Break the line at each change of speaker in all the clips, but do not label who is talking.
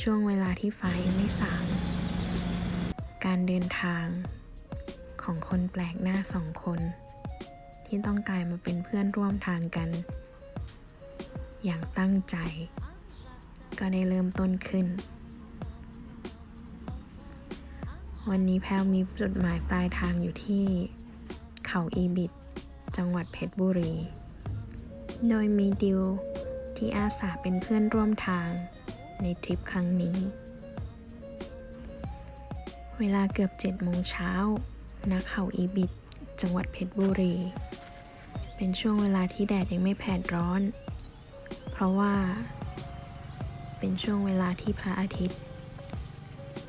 ช่วงเวลาที่ฟ้ายังไม่สาง การเดินทางของคนแปลกหน้าสองคน ที่ต้องกลายมาเป็นเพื่อนร่วมทางกัน อย่างตั้งใจ ก็ได้เริ่มต้นขึ้น วันนี้แพลมีจุดหมายปลายทางอยู่ที่ เขาอีบิด จังหวัดเพชรบุรี โดยมีดิว ที่อาสาเป็นเพื่อนร่วมทาง ในทริปครั้งนี้ เวลาเกือบ7โมงเช้าณเขาอีบิด จังหวัดเพชรบุรี เป็นช่วงเวลาที่แดดยังไม่แผดร้อน เพราะว่า เป็นช่วงเวลาที่พระอาทิตย์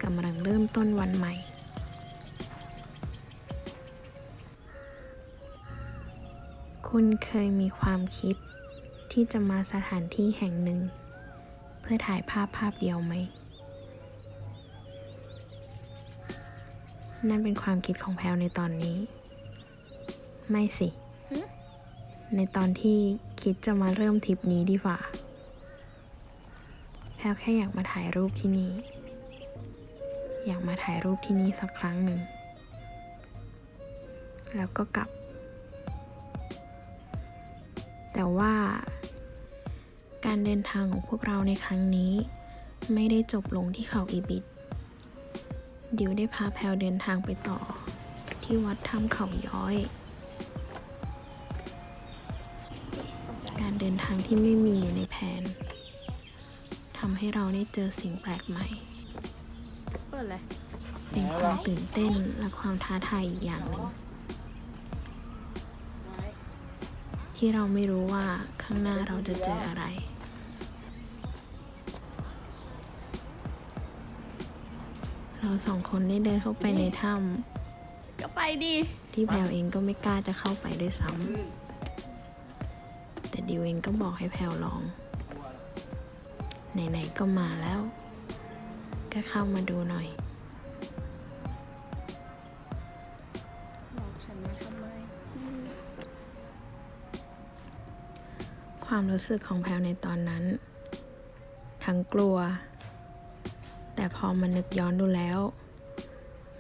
กำลังเริ่มต้นวันใหม่คุณเคยมีความคิด ที่จะมาสถานที่แห่งหนึ่ง เพื่อถ่ายภาพภาพเดียวไหม นั่นเป็นความคิดของแพลวในตอนนี้ ไม่สิ ในตอนที่คิดจะมาเริ่มทริปนี้ดีกว่า แพลวแค่อยากมาถ่ายรูปที่นี่ อยากมาถ่ายรูปที่นี่สักครั้งหนึ่ง แล้วก็กลับ แต่ว่า การเดินทางของพวกเราในครั้งนี้ ไม่ได้จบลงที่เขาอีบิด ดิวได้พาแพลวเดินทางไปต่อ ที่วัดถ้ำเขาย้อย การเดินทางที่ไม่มีอยู่ในแผนทำให้เราได้เจอสิ่งแปลกใหม่
เปิดเลย
เป็นความตื่นเต้นและความท้าทายอีกอย่างหนึ่ง ที่เราไม่รู้ว่าข้างหน้าเราจะเจออะไร เราสองคนได้เดินเข้าไปในถ้
ก็ไปดิำ
ที่แพลวเองก็ไม่กล้าจะเข้าไปด้วยซ้ำแต่ดิวเองก็บอกให้แพลวลอง ไหนๆก็มาแล้ว ก็เข้ามาดูหน่อย ความรู้สึกของแพลวในตอนนั้น ทั้งกลัว แต่พอมันนึกย้อนดูแล้ว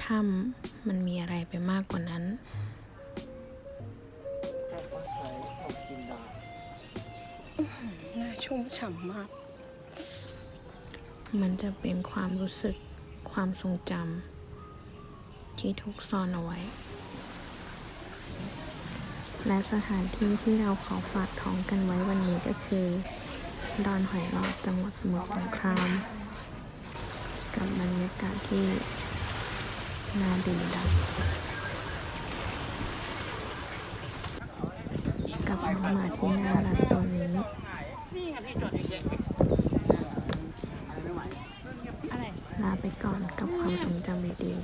ถ้ำมันมีอะไรไปมากกว่านั้น
แค่ต้องใช้อบจินดา
น่าชุ่มฉ่ำมาก
มันจะเป็นความรู้สึกความทรงจำที่ทุกซ่อนเอาไว้ และสถานที่ที่เราขอฝากท้องกันไว้วันนี้ก็คือ ดอนหอยหลอดจังหวัดสมุทรสงคราม กับบรรยากาศที่น่าดื่มด่ำกับน้องหมาที่น่ารักตัวนี้ลาไปก่อนกับความทรงจำดีๆ